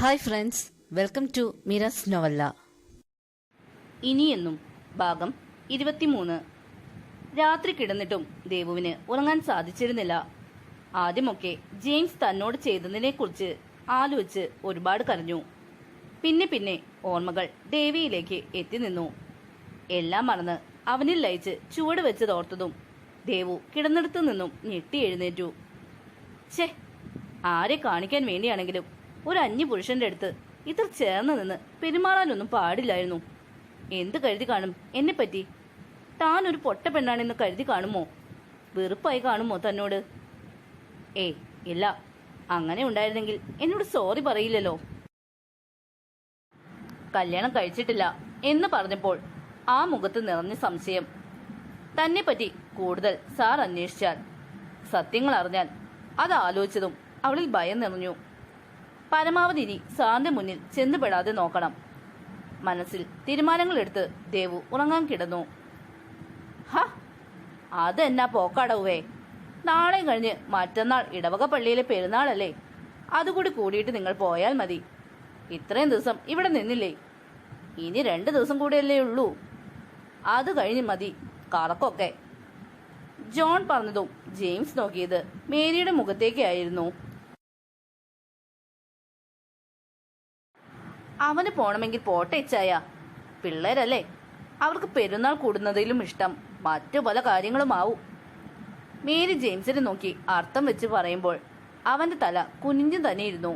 Hi friends welcome to മിറസ് novella ഇനിയെന്നും ഭാഗം ഇരുപത്തിമൂന്ന്. രാത്രി കിടന്നിട്ടും ദേവുവിന് ഉറങ്ങാൻ സാധിച്ചിരുന്നില്ല. ആദ്യമൊക്കെ ജെയിംസ് തന്നോട് ചെയ്തതിനെക്കുറിച്ച് ആലോചിച്ച് ഒരുപാട് കരഞ്ഞു. പിന്നെ പിന്നെ ഓർമ്മകൾ ദേവിയിലേക്ക് എത്തി നിന്നു. എല്ലാം മറന്ന് അവനിൽ ലയിച്ച് ചുവട് വെച്ചതോർത്തതും ദേവു കിടന്നിടത്തു നിന്നും ഞെട്ടി എഴുന്നേറ്റു. ഛേ ആരെ കാണിക്കാൻ വേണ്ടിയാണെങ്കിലും ഒരു അന്യ പുരുഷന്റെ അടുത്ത് ഇത്ര ചേർന്ന് നിന്ന് പെരുമാറാനൊന്നും പാടില്ലായിരുന്നു. എന്ത് കരുതി കാണും? എന്നെപ്പറ്റി? താൻ ഒരു പൊട്ട പെണ്ണാണെന്ന് കരുതി കാണുമോ? വെറുപ്പായി കാണുമോ തന്നോട്? ഏ ഇല്ല. അങ്ങനെ ഉണ്ടായിരുന്നെങ്കിൽ എന്നോട് സോറി പറയില്ലല്ലോ. കല്യാണം കഴിച്ചിട്ടില്ല എന്ന് പറഞ്ഞപ്പോൾ ആ മുഖത്ത് നിറഞ്ഞ സംശയം. തന്നെ പറ്റി കൂടുതൽ സാർ അന്വേഷിച്ചാൽ സത്യങ്ങൾ അറിഞ്ഞാൽ അത് ആലോചിച്ചതും അവളിൽ ഭയം നിറഞ്ഞു. പരമാവധി ഇനി സാറിന്റെ മുന്നിൽ ചെന്നുപെടാതെ നോക്കണം. മനസ്സിൽ തീരുമാനങ്ങൾ എടുത്ത് ദേവു ഉറങ്ങാൻ കിടന്നു. ഹ അതെന്നാ പോക്കടവേ നാളെ കഴിഞ്ഞ് മറ്റന്നാൾ ഇടവക പള്ളിയിലെ പെരുന്നാളല്ലേ. അതുകൂടി കൂടിയിട്ട് നിങ്ങൾ പോയാൽ മതി. ഇത്രയും ദിവസം ഇവിടെ നിന്നില്ലേ? ഇനി രണ്ട് ദിവസം കൂടിയല്ലേ ഉള്ളൂ. അത് കഴിഞ്ഞ് മതി കറക്കൊക്കെ ജോൺ പറഞ്ഞതും ജെയിംസ് നോക്കിയത് മേരിയുടെ മുഖത്തേക്കായിരുന്നു. അവന് പോണമെങ്കിൽ പോട്ടെ ഇച്ചായ പിള്ളേരല്ലേ? അവർക്ക് പെരുന്നാൾ കൂടുന്നതിലും ഇഷ്ടം. മറ്റു പല കാര്യങ്ങളുമാവും. മേരി ജെയിംസിനെ നോക്കി അർത്ഥം വെച്ച് പറയുമ്പോൾ അവന്റെ തല കുനിഞ്ഞു തന്നെ ഇരുന്നു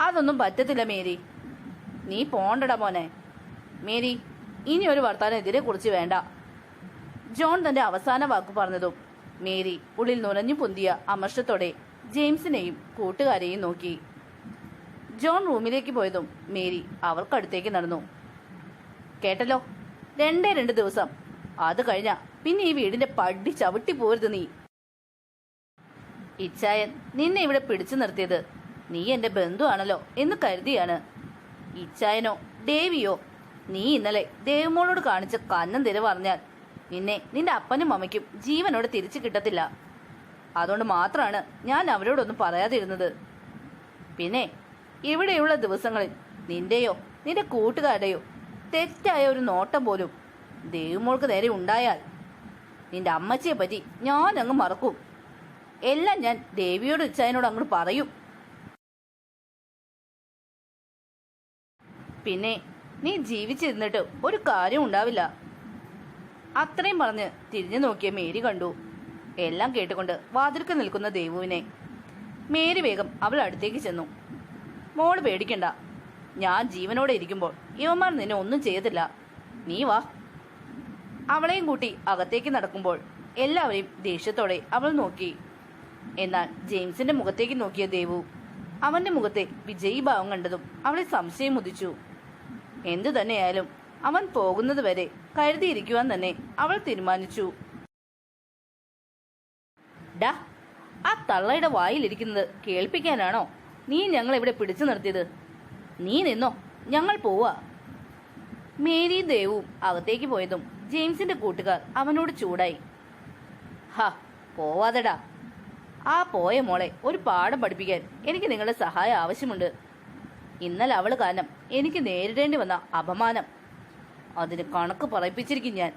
അതൊന്നും പറ്റത്തില്ല മേരി. നീ പോണ്ടടാ മോനെ. മേരി ഇനി ഒരു വർത്താനം ഇതിനെ കുറിച്ച് വേണ്ട. ജോൺ തന്റെ അവസാന വാക്ക് പറഞ്ഞതും മേരി ഉള്ളിൽ നുരഞ്ഞു പൊന്തിയ അമർഷത്തോടെ ജെയിംസിനെയും കൂട്ടുകാരെയും നോക്കി. ജോൺ റൂമിലേക്ക് പോയതും മേരി അവർക്കടുത്തേക്ക് നടന്നു. കേട്ടല്ലോ രണ്ടേ രണ്ട് ദിവസം. അത് കഴിഞ്ഞ പിന്നെ ഈ വീടിന്റെ പടി ചവിട്ടി പോരുത് നീ. ഇച്ചായൻ നിന്നെ ഇവിടെ പിടിച്ചു നിർത്തിയത് നീ എന്റെ ബന്ധുവാണല്ലോ എന്ന് കരുതിയാണ്. ഇച്ചായനോ ദേവിയോ നീ ഇന്നലെ ദേവമോളോട് കാണിച്ച കന്നം തിര പറഞ്ഞാൽ നിന്നെ നിന്റെ അപ്പനും അമ്മയ്ക്കും ജീവനോട് തിരിച്ചു കിട്ടത്തില്ല. അതുകൊണ്ട് മാത്രമാണ് ഞാൻ അവരോടൊന്നും പറയാതിരുന്നത്. പിന്നെ ഇവിടെയുള്ള ദിവസങ്ങളിൽ നിന്റെയോ നിന്റെ കൂട്ടുകാരുടെയോ തെറ്റായ ഒരു നോട്ടം പോലും ദേവുമോൾക്ക് നേരെ ഉണ്ടായാൽ നിന്റെ അമ്മച്ചിയെ പറ്റി ഞാൻ അങ്ങ് മറക്കും. എല്ലാം ഞാൻ ദേവിയോട് ഉച്ചായനോട് അങ്ങോട്ട് പറയും. പിന്നെ നീ ജീവിച്ചിരുന്നിട്ട് ഒരു കാര്യം ഉണ്ടാവില്ല. അത്രയും പറഞ്ഞ് തിരിഞ്ഞു നോക്കിയ മേരി കണ്ടു. എല്ലാം കേട്ടുകൊണ്ട് വാതിൽക്ക് നിൽക്കുന്ന ദേവുവിനെ. മേരി വേഗം അവൾ അടുത്തേക്ക് ചെന്നു. മോൾ പേടിക്കണ്ട. ഞാൻ ജീവനോടെ ഇരിക്കുമ്പോൾ ഇവന്മാർ നിന്നെ ഒന്നും ചെയ്തില്ല നീ വാ. അവളെയും കൂട്ടി അകത്തേക്ക് നടക്കുമ്പോൾ എല്ലാവരെയും ദേഷ്യത്തോടെ അവൾ നോക്കി. എന്നാൽ ജെയിംസിന്റെ മുഖത്തേക്ക് നോക്കിയ ദേവു അവന്റെ മുഖത്തെ വിജയി ഭാവം കണ്ടതും അവളെ സംശയം ഉദിച്ചു. എന്തു തന്നെയായാലും അവൻ പോകുന്നത് വരെ കരുതിയിരിക്കുവാൻ തന്നെ അവൾ തീരുമാനിച്ചു. ഡാ ആ തള്ളയുടെ വായിലിരിക്കുന്നത് കേൾപ്പിക്കാനാണോ? നീ ഞങ്ങൾ ഇവിടെ പിടിച്ചു നിർത്തിയത്. നീ നിന്നോ? ഞങ്ങൾ പോവാ. മേരി ദേവും അകത്തേക്ക് പോയതും ജെയിംസിന്റെ കൂട്ടുകാർ അവനോട് ചൂടായി. ഹ പോവാതെടാ. ആ പോയ മോളെ ഒരു പാഠം പഠിപ്പിക്കാൻ എനിക്ക് നിങ്ങളുടെ സഹായം ആവശ്യമുണ്ട്. ഇന്നലെ അവൾ കാരണം എനിക്ക് നേരിടേണ്ടി വന്ന അപമാനം. അതിന് കണക്ക് പറയിപ്പിച്ചിരിക്കും ഞാൻ.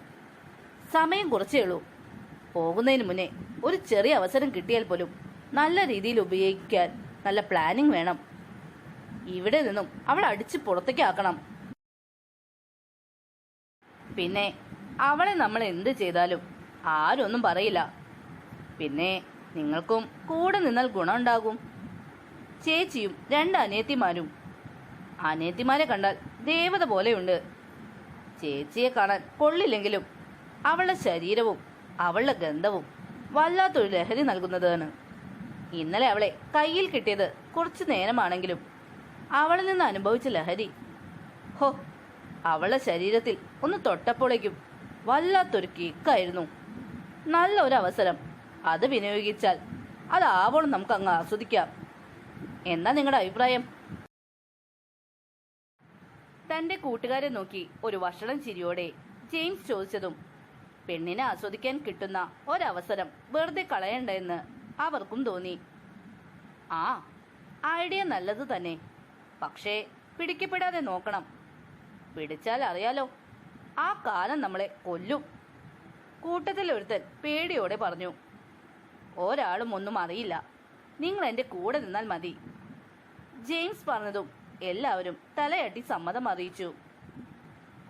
സമയം കുറച്ചേ ഉള്ളൂ. പോകുന്നതിന് മുന്നേ ഒരു ചെറിയ അവസരം കിട്ടിയാൽ പോലും നല്ല രീതിയിൽ ഉപയോഗിക്കാൻ നല്ല പ്ലാനിങ് വേണം. ഇവിടെ നിന്നും അവൾ അടിച്ച് പുറത്തേക്കാക്കണം പിന്നെ അവളെ നമ്മൾ എന്ത് ചെയ്താലും ആരൊന്നും പറയില്ല. പിന്നെ നിങ്ങൾക്കും കൂടെ നിന്നാൽ ഗുണമുണ്ടാകും ചേച്ചിയും രണ്ട് അനിയത്തിമാരും. അനിയത്തിമാരെ കണ്ടാൽ ദേവത പോലെയുണ്ട്. ചേച്ചിയെ കാണാൻ കൊള്ളില്ലെങ്കിലും അവളുടെ ശരീരവും അവളുടെ ഗന്ധവും വല്ലാത്തൊരു ലഹരി നൽകുന്നതാണ്. ഇന്നലെ അവളെ കയ്യിൽ കിട്ടിയത് കുറച്ചു നേരമാണെങ്കിലും അവളിൽ നിന്ന് അനുഭവിച്ച ലഹരി. ഹോ അവളുടെ ശരീരത്തിൽ ഒന്ന് തൊട്ടപ്പോഴേക്കും വല്ലാത്തൊരു കിക്കായിരുന്നു. നല്ല ഒരു അവസരം. അത് വിനിയോഗിച്ചാൽ അതാവോളം നമുക്ക് അങ്ങ് ആസ്വദിക്കാം. എന്നാ നിങ്ങളുടെ അഭിപ്രായം? തന്റെ കൂട്ടുകാരെ നോക്കി ഒരു വഷളം ചിരിയോടെ ജെയിംസ് ചോദിച്ചതും പെണ്ണിനെ ആസ്വദിക്കാൻ കിട്ടുന്ന ഒരവസരം വെറുതെ കളയണ്ടെന്ന് അവർക്കും തോന്നി. ആ ഐഡിയ നല്ലത് തന്നെ. പക്ഷേ പിടിക്കപ്പെടാതെ നോക്കണം. പിടിച്ചാൽ അറിയാലോ ആ കാലം നമ്മളെ കൊല്ലും. കൂട്ടത്തിൽ ഒരുത്തൻ പേടിയോടെ പറഞ്ഞു ഒരാളും ഒന്നും അറിയില്ല. നിങ്ങൾ എന്റെ കൂടെ നിന്നാൽ മതി. ജെയിംസ് പറഞ്ഞതും എല്ലാവരും തലയട്ടി സമ്മതം അറിയിച്ചു.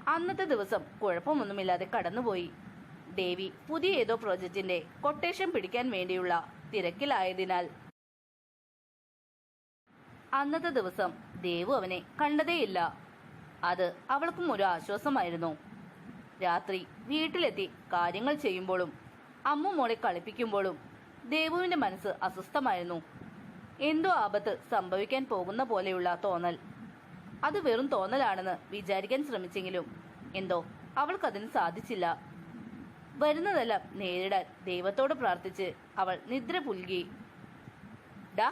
അന്നത്തെ ദിവസം കുഴപ്പമൊന്നുമില്ലാതെ കടന്നുപോയി. ദേവി പുതിയ ഏതോ പ്രോജക്റ്റിന്റെ കൊട്ടേഷൻ പിടിക്കാൻ വേണ്ടിയുള്ള തിരക്കിലായതിനാൽ അന്നത്തെ ദിവസം ദേവു അവനെ കണ്ടതേയില്ല. അത് അവൾക്കും ഒരു ആശ്വാസമായിരുന്നു. രാത്രി വീട്ടിലെത്തി കാര്യങ്ങൾ ചെയ്യുമ്പോഴും അമ്മു മോളെ കളിപ്പിക്കുമ്പോഴും ദേവുവിന്റെ മനസ്സ് അസ്വസ്ഥമായിരുന്നു. എന്തോ ആപത്ത് സംഭവിക്കാൻ പോകുന്ന പോലെയുള്ള തോന്നൽ. അത് വെറും തോന്നലാണെന്ന് വിചാരിക്കാൻ ശ്രമിച്ചെങ്കിലും എന്തോ അവൾക്കതിന് സാധിച്ചില്ല. വരുന്നതെല്ലാം നേരിടാൻ ദൈവത്തോട് പ്രാർത്ഥിച്ച് അവൾ നിദ്ര പുൽകി. ഡാ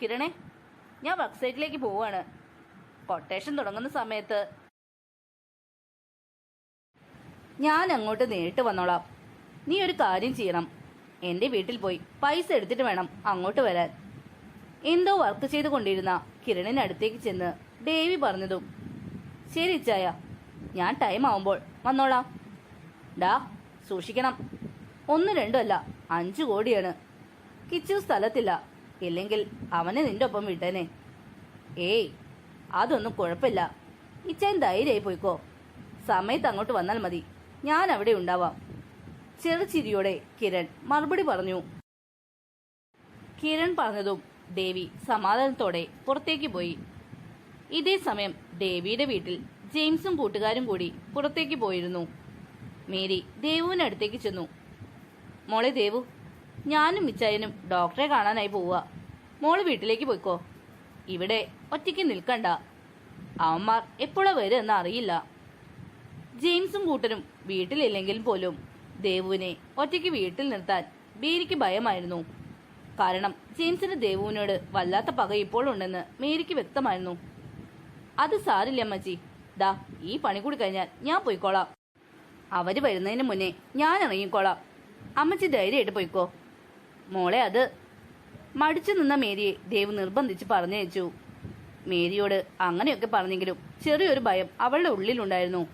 കിരണേ ഞാൻ വർക്ക് സൈറ്റിലേക്ക് പോവാണ് കൊട്ടേഷൻ തുടങ്ങുന്ന സമയത്ത് ഞാൻ അങ്ങോട്ട് നേരിട്ട് വന്നോളാം. നീ ഒരു കാര്യം ചെയ്യണം. എന്റെ വീട്ടിൽ പോയി പൈസ എടുത്തിട്ട് വേണം അങ്ങോട്ട് വരാൻ. എന്തോ വർക്ക് ചെയ്തുകൊണ്ടിരുന്ന കിരണിന് അടുത്തേക്ക് ചെന്ന് ദേവി പറഞ്ഞതും ശരി ചായ ഞാൻ ടൈം ആവുമ്പോൾ വന്നോളാം. ഡാ സൂക്ഷിക്കണം. ഒന്ന് രണ്ടല്ല അഞ്ചു കോടിയാണ്. കിച്ചു സ്ഥലത്തില്ല. ഇല്ലെങ്കിൽ അവനെ നിന്റെ ഒപ്പം വിട്ടേനെ. ഏയ് അതൊന്നും കുഴപ്പമില്ല. ഇച്ചാൻ ധൈര്യമായി പോയിക്കോ. സമയത്ത് അങ്ങോട്ട് വന്നാൽ മതി. ഞാൻ അവിടെ ഉണ്ടാവാം. ചെറുചിരിയോടെ കിരൺ മറുപടി പറഞ്ഞു. കിരൺ പറഞ്ഞതും ദേവി സമാധാനത്തോടെ പുറത്തേക്ക് പോയി. ഇതേ സമയം ദേവിയുടെ വീട്ടിൽ ജെയിംസും കൂട്ടുകാരും കൂടി പുറത്തേക്ക് പോയിരുന്നു. മേരി ദേവുവിനടുത്തേക്ക് ചെന്നു. മോളെ ദേവു ഞാനും മിച്ചായനും ഡോക്ടറെ കാണാനായി പോവുക. മോൾ വീട്ടിലേക്ക് പോയിക്കോ. ഇവിടെ ഒറ്റയ്ക്ക് നിൽക്കണ്ട. അവന്മാർ എപ്പോഴാ വരുമെന്ന് അറിയില്ല. ജെയിംസും കൂട്ടരും വീട്ടിലില്ലെങ്കിൽ പോലും ദേവുവിനെ ഒറ്റയ്ക്ക് വീട്ടിൽ നിർത്താൻ മേരിക്ക് ഭയമായിരുന്നു. കാരണം ജെയിംസിന് ദേവുവിനോട് വല്ലാത്ത പക ഇപ്പോഴുണ്ടെന്ന് മേരിക്ക് വ്യക്തമായിരുന്നു. അത് സാരില്ല അമ്മച്ചി. ദാ ഈ പണി കൂടി കഴിഞ്ഞാൽ ഞാൻ പോയിക്കോളാം. അവർ വരുന്നതിന് മുന്നേ ഞാൻ ഇറങ്ങിക്കോളാം. അമ്മച്ചി ധൈര്യമായിട്ട് പോയിക്കോ. മോളെ അത് മടിച്ചു നിന്ന മേരിയെ ദേവ് നിർബന്ധിച്ച് പറഞ്ഞയച്ചു. മേരിയോട് അങ്ങനെയൊക്കെ പറഞ്ഞെങ്കിലും ചെറിയൊരു ഭയം അവളുടെ ഉള്ളിലുണ്ടായിരുന്നു.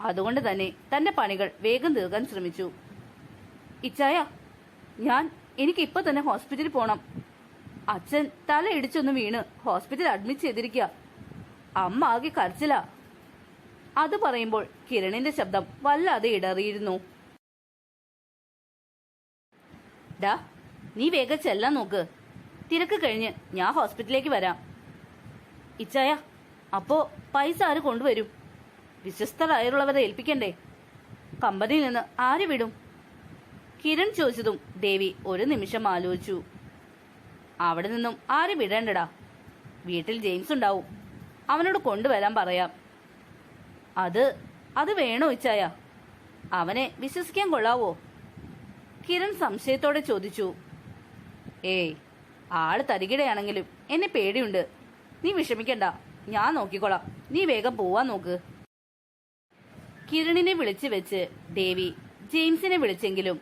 അതുകൊണ്ട് തന്നെ തന്റെ പണികൾ വേഗം തീർക്കാൻ ശ്രമിച്ചു. ഇച്ചായ ഞാൻ എനിക്ക് ഇപ്പൊ തന്നെ ഹോസ്പിറ്റലിൽ പോണം. അച്ഛൻ തല ഇടിച്ചൊന്ന് വീണ് ഹോസ്പിറ്റലിൽ അഡ്മിറ്റ് ചെയ്തിരിക്കുക അമ്മ ആകെ കരച്ചില. അത് പറയുമ്പോൾ കിരണിന്റെ ശബ്ദം വല്ലാതെ ഇടറിയിരുന്നു. ഡാ നീ വേഗം ചെല്ലാൻ നോക്ക്. തിരക്ക് കഴിഞ്ഞ് ഞാൻ ഹോസ്പിറ്റലിലേക്ക് വരാം. ഇച്ചായ അപ്പോ പൈസ ആര് കൊണ്ടുവരും? വിശ്വസ്തരായുള്ളവരെ ഏൽപ്പിക്കണ്ടേ? കമ്പനിയിൽ നിന്ന് ആര് വിടും? കിരൺ ചോദിച്ചതും ദേവി ഒരു നിമിഷം ആലോചിച്ചു. അവിടെ നിന്നും ആര് വിടേണ്ടടാ? വീട്ടിൽ ജെയിംസ് ഉണ്ടാവും. അവനോട് കൊണ്ടുവരാൻ പറയാം. അത് അത് വേണോ ഇച്ചായ? അവനെ വിശ്വസിക്കാൻ കൊള്ളാവോ? കിരൺ സംശയത്തോടെ ചോദിച്ചു. ഏയ് ആൾ തരികിടയാണെങ്കിലും എന്നെ പേടിയുണ്ട്. നീ വിഷമിക്കണ്ട. ഞാൻ നോക്കിക്കോളാം. നീ വേഗം പോവാൻ നോക്ക്. കിരണിനെ വിളിച്ചു വെച്ച് ദേവി ജെയിംസിനെ വിളിച്ചെങ്കിലും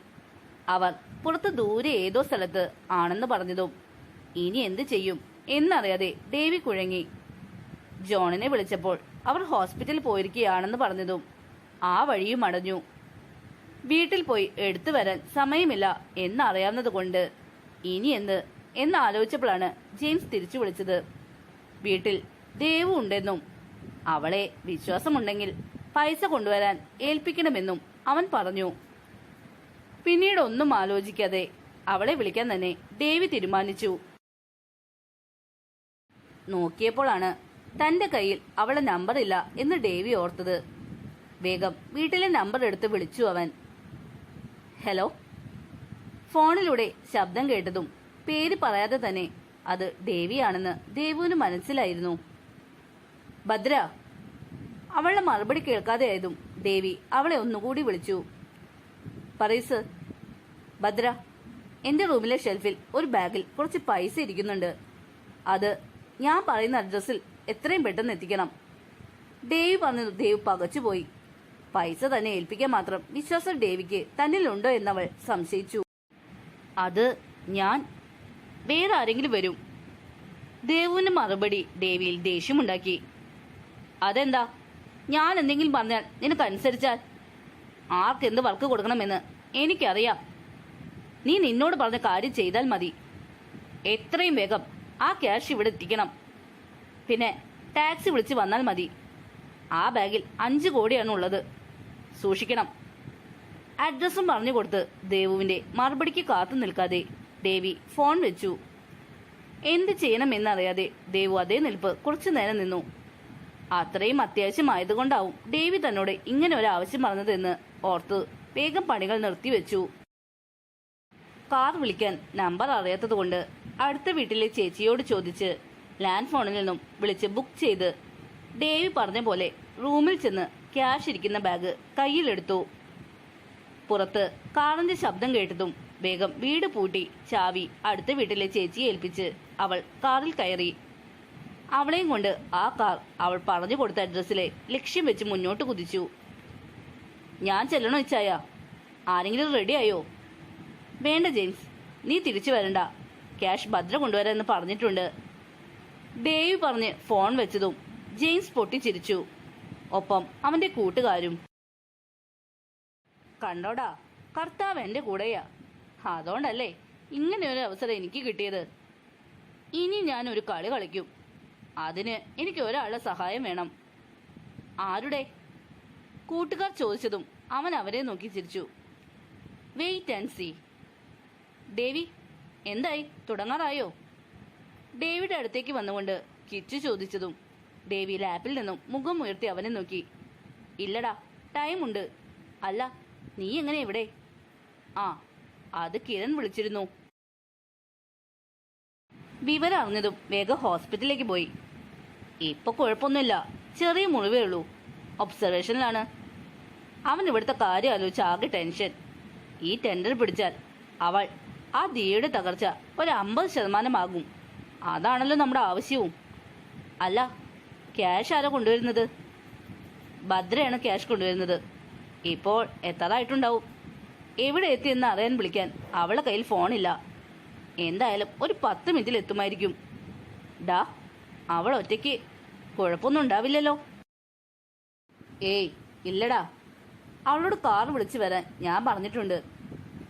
അവർ പുറത്ത് ദൂരെ ഏതോ സ്ഥലത്ത് ആണെന്ന് പറഞ്ഞതും ഇനി എന്ത് ചെയ്യും എന്നറിയാതെ ദേവി കുഴങ്ങി. ജോണിനെ വിളിച്ചപ്പോൾ അവർ ഹോസ്പിറ്റലിൽ പോയിരിക്കുകയാണെന്ന് പറഞ്ഞതും ആ വഴിയും അടഞ്ഞു. വീട്ടിൽ പോയി എടുത്തു വരാൻ സമയമില്ല എന്നറിയാവുന്നതുകൊണ്ട് ഇനി എന്ത് എന്നാലോചിച്ചപ്പോഴാണ് ജെയിംസ് തിരിച്ചു വിളിച്ചത്. വീട്ടിൽ ദേവു ഉണ്ടെന്നും അവളെ വിശ്വാസമുണ്ടെങ്കിൽ പൈസ കൊണ്ടുവരാൻ ഏൽപ്പിക്കണമെന്നും അവൻ പറഞ്ഞു. പിന്നീട് ഒന്നും ആലോചിക്കാതെ അവളെ വിളിക്കാൻ തന്നെ ദേവി തീരുമാനിച്ചു. നോക്കിയപ്പോഴാണ് തന്റെ കയ്യിൽ അവളെ നമ്പർ ഇല്ല എന്ന് ഡേവി ഓർത്തത്. വേഗം വീട്ടിലെ നമ്പർ എടുത്ത് വിളിച്ചു അവൻ. ഹലോ? ഫോണിലൂടെ ശബ്ദം കേട്ടതും പേര് പറയാതെ തന്നെ അത് ദേവിയാണെന്ന് ദേവുവിന് മനസ്സിലായിരുന്നു. ഭദ്ര അവളുടെ മറുപടി കേൾക്കാതെയായതും ദേവി അവളെ ഒന്നുകൂടി വിളിച്ചു. പറയൂ സർ. ഭദ്ര എന്റെ റൂമിലെ ഷെൽഫിൽ ഒരു ബാഗിൽ കുറച്ച് പൈസ ഇരിക്കുന്നുണ്ട്. അത് ഞാൻ പറയുന്ന അഡ്രസ്സിൽ എത്രയും പെട്ടെന്ന് എത്തിക്കണം. ഡേവ് പറഞ്ഞു ദേവ് പകച്ചുപോയി പൈസ തന്നെ ഏൽപ്പിക്കാൻ മാത്രം വിശ്വാസം ദേവിക്ക് തന്നിലുണ്ടോ എന്നവൾ സംശയിച്ചു. അത് ഞാൻ വേറെ ആരെങ്കിലും വരും. ദേവുവിന്റെ മറുപടി ദേവിയിൽ ദേഷ്യമുണ്ടാക്കി. അതെന്താ? ഞാൻ എന്തെങ്കിലും പറഞ്ഞാൽ നിനക്ക് അനുസരിച്ചാൽ ആർക്കെന്ത് വർക്ക് കൊടുക്കണമെന്ന് എനിക്കറിയാം. നീ നിന്നോട് പറഞ്ഞ കാര്യം ചെയ്താൽ മതി. എത്രയും വേഗം ആ ക്യാഷ് ഇവിടെ എത്തിക്കണം. പിന്നെ ടാക്സി വിളിച്ച് വന്നാൽ മതി. ആ ബാഗിൽ അഞ്ച് കോടിയാണ് ഉള്ളത്. സൂക്ഷിക്കണം. അഡ്രസ്സും പറഞ്ഞു കൊടുത്ത് ദേവുവിന്റെ മറുപടിക്ക് കാത്തു നിൽക്കാതെ ദേവി ഫോൺ വെച്ചു. എന്ത് ചെയ്യണമെന്നറിയാതെ ദേവു അതേ നിൽപ്പ് കുറച്ചു നേരം നിന്നു. അത്രയും അത്യാവശ്യമായതുകൊണ്ടാവും ദേവി തന്നോട് ഇങ്ങനെ ഒരു ആവശ്യം പറഞ്ഞതെന്ന് ഓർത്ത് വേഗം പണികൾ നിർത്തിവെച്ചു കാർ വിളിക്കാൻ നമ്പർ അറിയാത്തതുകൊണ്ട് അടുത്ത വീട്ടിലെ ചേച്ചിയോട് ചോദിച്ച് ലാൻഡ് ഫോണിൽ നിന്നും വിളിച്ച് ബുക്ക് ചെയ്ത് ഡേവി പറഞ്ഞ പോലെ റൂമിൽ ചെന്ന് ക്യാഷ് ഇരിക്കുന്ന ബാഗ് കയ്യിലെടുത്തു. പുറത്ത് കാറിന്റെ ശബ്ദം കേട്ടതും വേഗം വീട് പൂട്ടി ചാവി അടുത്ത വീട്ടിലെ ചേച്ചിയെ ഏൽപ്പിച്ച് അവൾ കാറിൽ കയറി. അവളെയും കൊണ്ട് ആ കാർ അവൾ പറഞ്ഞു കൊടുത്ത അഡ്രസ്സിലെ ലക്ഷ്യം വെച്ച് മുന്നോട്ട് കുതിച്ചു. ഞാൻ ചെല്ലണോ ഇച്ചായ? ആരെങ്കിലും റെഡിയായോ വേണ്ട ജെയിംസ്. നീ തിരിച്ചു വരണ്ട. ക്യാഷ് ഭദ്ര കൊണ്ടുവരാമെന്ന് പറഞ്ഞിട്ടുണ്ട്. ദേവി പറഞ്ഞ് ഫോൺ വെച്ചതും ജെയിംസ് പൊട്ടിച്ചിരിച്ചു. ഒപ്പം അവന്റെ കൂട്ടുകാരും. കണ്ടോടാ കർത്താവ് എന്റെ കൂടെയാ. അതുകൊണ്ടല്ലേ ഇങ്ങനെ ഒരു അവസരം എനിക്ക് കിട്ടിയത്. ഇനി ഞാൻ ഒരു കളി കളിക്കും. അതിന് എനിക്ക് ഒരാളുടെ സഹായം വേണം. ആരുടെ? കൂട്ടുകാർ ചോദിച്ചതും അവൻ അവരെ നോക്കി ചിരിച്ചു. വെയിറ്റ് ആൻഡ് സി ദേവി എന്തായി? തുടങ്ങാറായോ? ഡേവിഡ് അടുത്തേക്ക് വന്നുകൊണ്ട് കിച്ചു ചോദിച്ചതും ഡേവി ലാപ്പിൽ നിന്നും മുഖം ഉയർത്തി അവനെ നോക്കി. ഇല്ലടാ ടൈമുണ്ട് അല്ല നീ എങ്ങനെ ഇവിടെ? ആ അത് കിരൺ വിളിച്ചിരുന്നു. വിവരം അറിഞ്ഞതും വേഗം ഹോസ്പിറ്റലിലേക്ക് പോയി. ഇപ്പൊ കുഴപ്പമൊന്നുമില്ല. ചെറിയ മുറിവേ ഉള്ളൂ. ഒബ്സർവേഷനിലാണ്. അവൻ ഇവിടുത്തെ കാര്യം ആലോചിച്ച ആകെ ടെൻഷൻ. ഈ ടെൻഡർ പിടിച്ചാൽ അവൾ ആ ദിയയുടെ തകർച്ച ഒരു അമ്പത് ശതമാനമാകും. അതാണല്ലോ നമ്മുടെ ആവശ്യവും. അല്ല ക്യാഷ് ആരാ കൊണ്ടുവരുന്നത്? ഭദ്രയാണ് ക്യാഷ് കൊണ്ടുവരുന്നത്. ഇപ്പോൾ എത്താറായിട്ടുണ്ടാവും എവിടെ എത്തിയെന്ന് അറിയാൻ വിളിക്കാൻ അവളെ കയ്യിൽ ഫോണില്ല. എന്തായാലും ഒരു പത്ത് മിനിറ്റിൽ എത്തുമായിരിക്കും. ഡാ അവൾ ഒറ്റയ്ക്ക് കുഴപ്പമൊന്നും ഉണ്ടാവില്ലല്ലോ. ഏയ് ഇല്ലടാ. അവളോട് കാർ വിളിച്ചു വരാൻ ഞാൻ പറഞ്ഞിട്ടുണ്ട്.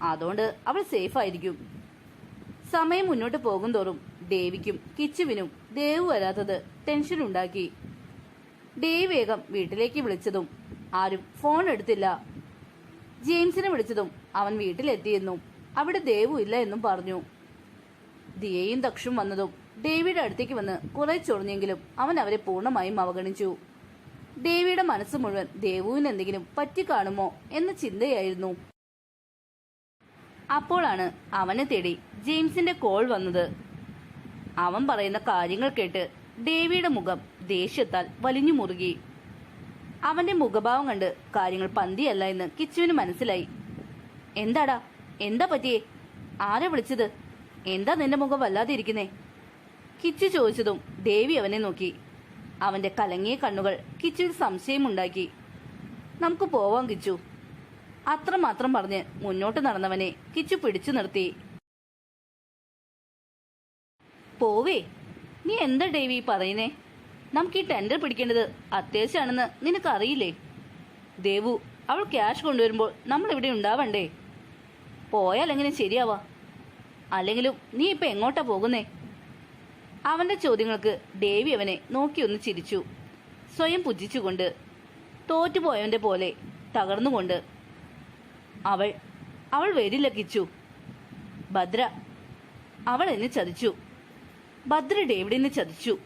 അതുകൊണ്ട് അവൾ സേഫ് ആയിരിക്കും. സമയം മുന്നോട്ട് പോകും തോറും ദേവിക്കും കിച്ചുവിനും ദേവ് വരാത്തത് ടെൻഷൻ ഉണ്ടാക്കി. ദേവ് വേഗം വീട്ടിലേക്ക് വിളിച്ചതും ആരും ഫോൺ എടുത്തില്ല. ജെയിംസിനെ വിളിച്ചതും അവൻ വീട്ടിലെത്തിയെന്നും അവിടെ ദേവു ഇല്ല എന്നും പറഞ്ഞു. ദിയയും ദക്ഷും വന്നതും ദേവിയുടെ അടുത്തേക്ക് വന്ന് കുറെ ചൊറിഞ്ഞെങ്കിലും അവൻ അവരെ പൂർണമായും അവഗണിച്ചു. ദേവിയുടെ മനസ്സ് മുഴുവൻ ദേവുവിന് എന്തെങ്കിലും പറ്റിക്കാണുമോ എന്ന ചിന്തയായിരുന്നു. അപ്പോഴാണ് അവനെ തേടി ജെയിംസിന്റെ കോൾ വന്നത്. അവൻ പറയുന്ന കാര്യങ്ങൾ കേട്ട് ദേവിയുടെ മുഖം ദേഷ്യത്താൽ വലിഞ്ഞു മുറുകി. അവന്റെ മുഖഭാവം കണ്ട് കാര്യങ്ങൾ പന്തിയല്ല എന്ന് കിച്ചുവിന് മനസ്സിലായി. എന്താടാ? എന്താ പറ്റിയേ? ആരെ വിളിച്ചത്? എന്താ നിന്റെ മുഖം വല്ലാതെ ഇരിക്കുന്നേ? കിച്ചു ചോദിച്ചതും ദേവി അവനെ നോക്കി. അവന്റെ കലങ്ങിയ കണ്ണുകൾ കിച്ചുവിൽ സംശയമുണ്ടാക്കി. നമുക്ക് പോവാം കിച്ചു. അത്രമാത്രം പറഞ്ഞ് മുന്നോട്ട് നടന്നവനെ കിച്ചു പിടിച്ചു നിർത്തി. പോവേ. നീ എന്താ ഡേവി പറയുന്നേ? നമുക്ക് ഈ ടെൻഡർ പിടിക്കേണ്ടത് അത്യാവശ്യമാണെന്ന് നിനക്കറിയില്ലേ? ദേവു അവൾ ക്യാഷ് കൊണ്ടുവരുമ്പോൾ നമ്മൾ ഇവിടെ ഉണ്ടാവണ്ടേ? പോയാൽ എങ്ങനെ ശരിയാവാ? അല്ലെങ്കിലും നീ ഇപ്പൊ എങ്ങോട്ടാ പോകുന്നേ? അവന്റെ ചോദ്യങ്ങൾക്ക് ദേവി അവനെ നോക്കി ഒന്ന് ചിരിച്ചു. സ്വയം പുജിച്ചുകൊണ്ട് തോറ്റുപോയവന്റെ പോലെ തകർന്നുകൊണ്ട് അവൾ അവൾ വരില്ല ഭദ്ര അവൾ എന്നെ ചതിച്ചു. ഭദ്ര ഡേവിഡിനെ ചതിച്ചു.